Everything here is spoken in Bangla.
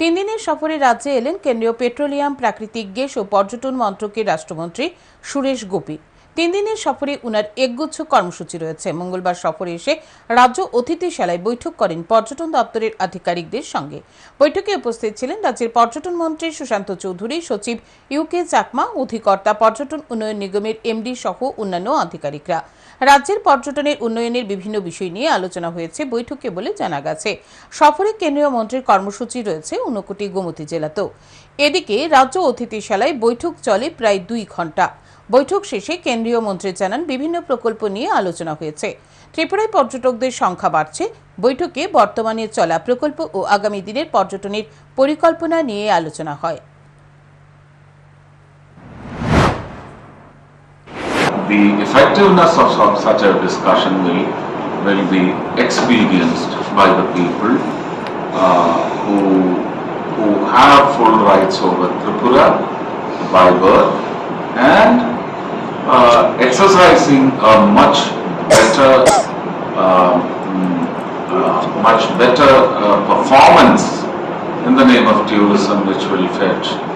তিন দিনের সফরে রাজ্যে এলেন কেন্দ্রীয় পেট্রোলিয়াম, প্রাকৃতিক গ্যাস ও পর্যটন মন্ত্রকের রাষ্ট্রমন্ত্রী সুরেশ গোপী। তিন দিনের সফরে উনার একগুচ্ছ কর্মসূচি রয়েছে। মঙ্গলবার সফরে এসে রাজ্য অতিথিশালায় বৈঠক করেন পর্যটন দপ্তরের আধিকারিকদের সঙ্গে। বৈঠকে উপস্থিত ছিলেন রাজ্যের পর্যটন মন্ত্রী সুশান্ত চৌধুরী, সচিব ইউকে চাকমা, অধিকর্তা পর্যটন উন্নয়ন নিগমের এমডি সহ অন্যান্য আধিকারিকরা। রাজ্যের পর্যটনের উন্নয়নের বিভিন্ন বিষয় নিয়ে আলোচনা হয়েছে বৈঠকে বলে জানা গেছে। সফরে কেন্দ্রীয় মন্ত্রীর কর্মসূচি রয়েছে ঊনকোটি গোমতী জেলাতেও এদিকে রাজ্য অতিথিশালায় বৈঠক চলে প্রায় দুই ঘণ্টা বৈঠক শেষে কেন্দ্রীয় মন্ত্রী জানান বিভিন্ন প্রকল্প নিয়ে আলোচনা হয়েছে ত্রিপুরায় পর্যটকদের সংখ্যা বাড়ছে বৈঠকে বর্তমানে চলা প্রকল্প ও আগামী দিনের পর্যটনের পরিকল্পনা নিয়ে আলোচনা হয় the effectiveness of su- such a discussion will, will be experienced by the people uh, who, who have full rights over Tripura by birth and exercising a much better, uh, uh, much better uh, performance in the name of tourism which will fetch